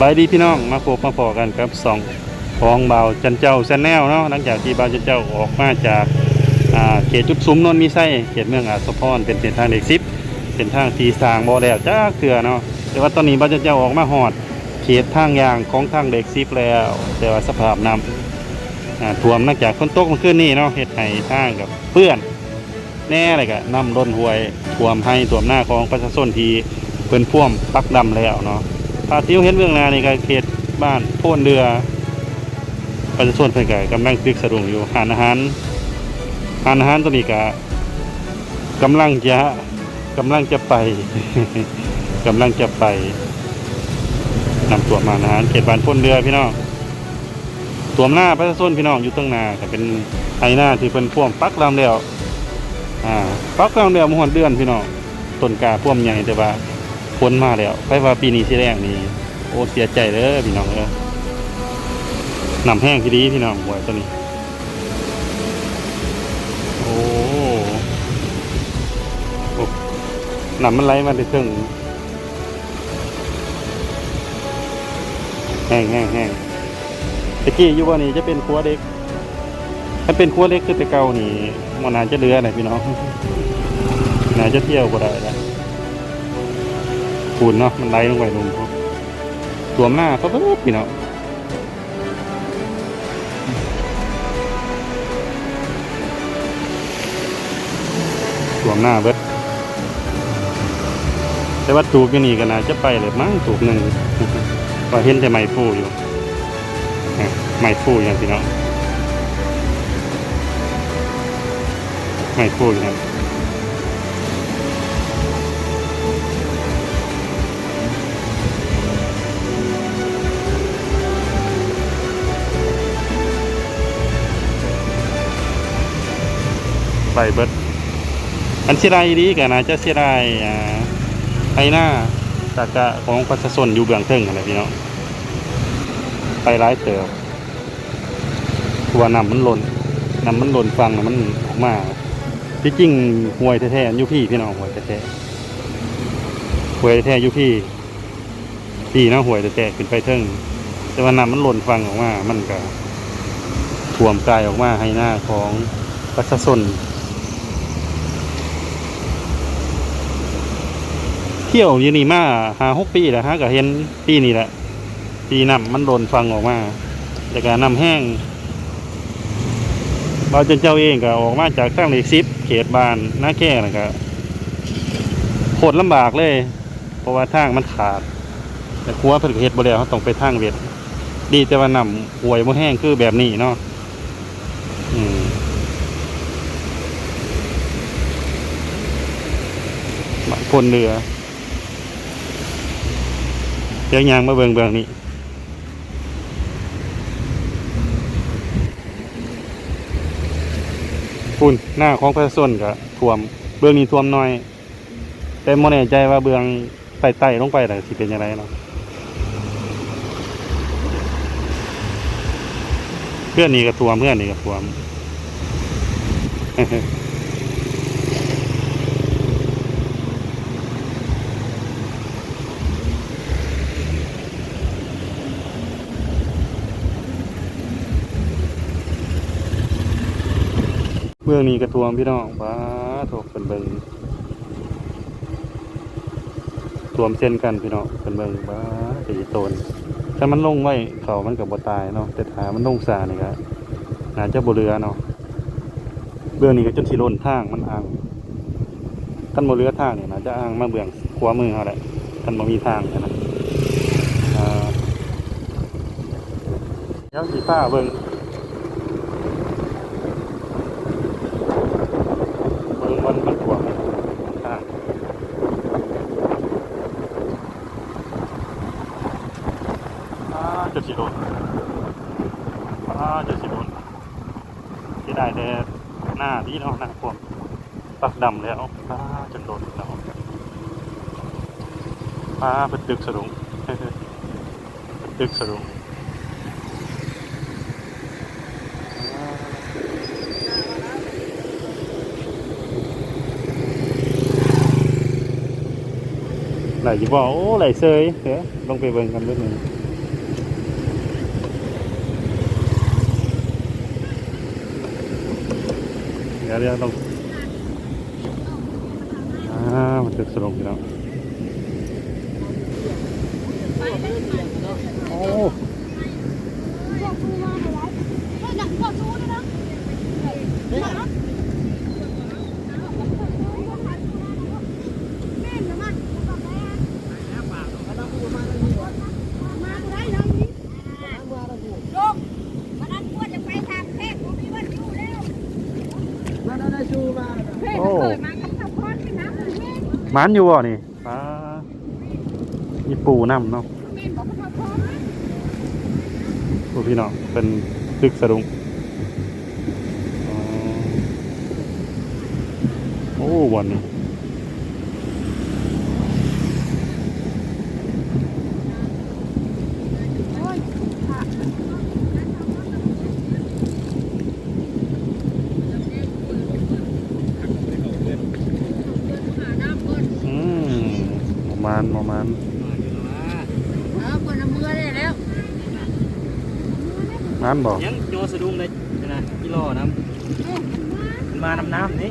บายดีพี่น้องมาพบมาพอกันครับสองของเบาจันเจ้าแซนแนลเนาะหลังจากที่เบาจันเจ้าออกมาจากเขตจุดซุ้มนนท์มีไส้เขตเมืองอาสพรเป็นเส้นทางเด็กซิปเป็นทางทีสางบ่แล้วจ้าเกลือเนาะแต่ว่าตอนนี้เบาจันเจ้าออกมาหอด เขตทางยางของทางเด็กซิปแล้ว แต่ว่าสภาพน้ำท่วมนื่องจากฝนตกมื่อคืนนี้เนาะเฮ็ดให้ทางกับเปื้อน แน่เลยก็น้ำล้นห้วยท่วมให้ท่วมหน้าของประชาชนทีเพิ่นพ่วมปักดำแล้วเนาะ ภาพที่เห็นเบื้องน้านี่ก็เขตบ้านโพนเรือประชาชนเพิ่นก็กำลังตึกสะดุ้งอยู่หานอาหารหานอาหารตัวนี้ก็กำลังจะกำลังจะไปกำลังจะไปนำตัวมาอาหารเขตบ้านโพนเรือพี่น้องตัวหน้าประชาชนพี่น้องอยู่ตั้งน้าก็เป็นไห้หน้าที่เพิ่นพ่วมปักลำแล้วอ่าปักลำแล้วมหอนเดือนพี่น้องต้นกาพ่วมใหญ่แต่ว่า ฝนมาแล้วไปว่าปีนี้สิแรงนี่โอ้เสียใจเด้อพี่น้องเอ้อน้ำแห้งทีดีพี่น้องหวยตัวนี้ โอ้น้ำมันไหลมาได้ถึงแห้งแห้งแห้งตะกี้อยู่ว่านี่จะเป็นครัวเด็กถ้าเป็นครัวเล็กคือแต่เก่านี่มันน่าจะเรือไหนพี่น้องน่าจะเที่ยวก็ได้แล้ว ปูนเนาะมันไหลลงไปลงครับรวมหน้าเขาเบิดพี่เนาะรวมหน้าเบิดแต่ว่าตูกอยู่นี่ก็น่าจะไปเลยมั้งตูกหนึ่งก็เห็นแต่ไม้ฟูอยู่ไม้ฟูอย่างพี่เนาะไม้ฟูอย่าง ไปเบิดอันเสียดายดีกันนะจะเสียดายอ่าไอหน้าตากะของประชาชนอยู่เบื้องเทิงอะไรพี่เน้องไปร้ายเติบตัวาน้ำมันหล่นน้ำมันหล่นฟังมันออกมาที่จริงห่วยแท้ๆอยู่พี่พี่น้องห่วยแท้ๆห่วยแท้ๆอยู่พี่พี่นะห่วยแท้ๆขึ้นไปเทิงแต่ว่าน้ำมันหล่นฟังออกมา มันก็ท่วมกายออกมาให้หน้าของประชาชน ที่ยวอยู่นี่มาหาหกปีแล้วฮะก็เห็นปีนี้แหละ ปีน้ำมันโดนฟังออกมาแต่การน้ำแห้งเราจนเจ้าเองก็ออกมาจากตั้งเลขซิปเขตบานหน้าแก่นะครับโคตรลำบากเลย เพราะว่าทางมันขาด แต่ครัวเพิ่นเฮ็ดบ่แล้วเขาต้องไปทางเวทดีแต่ว่าน้ำห่วยบ่แห้งคือแบบนี้เนาะอืมบ้านพลเรือ เจ้ายางมาเบิงเบืองนี้ปุ่นหน้าของพระส้นก็ท่วม เบื้องนี้ท่วมน้อย แต่โมแน่ใจว่าเบื้องไต่ไต่ลงไปแต่สิเป็นยังไงเนาะเพื่อนนี้ก็ท่วมเพื่อนนี้ก็ท่วม เมืองนี้กระทวงพี่น้องว้าโถเป็นเบิงทวมเส้นกันพี่น้องเป็นเบิงว้าตีโตนถ้ามันลงไว้เขามันกับบตายเนาะแต่ถ้ามันลงสานี่ก็น่าจะบเรือเนาะเบื้องนี้ก็จนสิล้นทางมันอ่างท่านบเรือทางนี่ยน่าจะอ่างมาเบื้องขวามือเขาแหละท่านบ่มีทางนะอ่าเดี๋ยวสีฟ้าเบิง เบิ่งมันมันถ่วงทางอ่าจะสิโดนอ่าจะสิโดน ที่ได้แต่หน้าดีเนาะหน้าพวกปักดำแล้วอ่าจนโดนแล้วอ่าเป็นตึกสะดุ้งเป็นตึกสะดุ้งไหลอยู่บ่โอ้ไหลเซยเดี๋ยวลงไปเบิ่งกันเบิ่งหนึ่ง ก็เรียกต้องอ่ามันจะสลงพี่น้องโอ้ มันอยู่บ่นี่ปลามีปูน้ำเนาะปูพี่น้องเป็นตึกสะดุงอ๋อโอ้วันนี้อืม ประมาณประมาณน้ำบ่ยังโยสะดุ้งเลยนะกิโลน้ำมันมาน้ำน้ำนี่